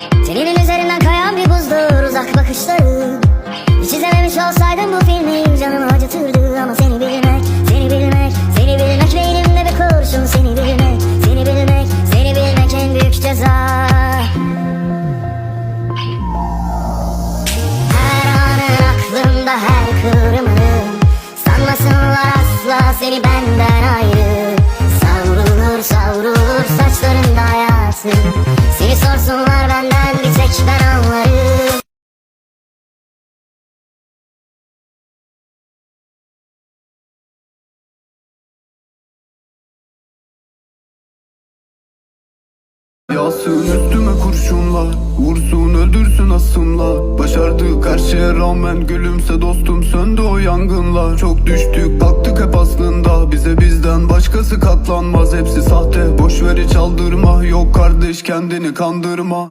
Teninin üzerinden kayan bir buzdur uzak bakışları. Hiç izlememiş olsaydım bu filmi canımı acıtırdı. Ama seni bilmek, seni bilmek, seni bilmek Beynimde bir kurşun. Seni bilmek, seni bilmek, seni bilmek en büyük ceza. Her anın aklımda her kıvrımı Sanmasınlar asla seni benden ayrı. Savrulur savrulur saçlarında hayatım Seni sorsunlar benden bir tek ben anlarım. Yağsın üstüme kurşunlar Vursun öldürsün asımlar Başardık her şeye rağmen Gülümse dostum söndü o yangınlar Çok düştük baktık hep başkası katlanmaz Hepsi sahte. Boş ver hiç aldırma. Yok kardeş kendini kandırma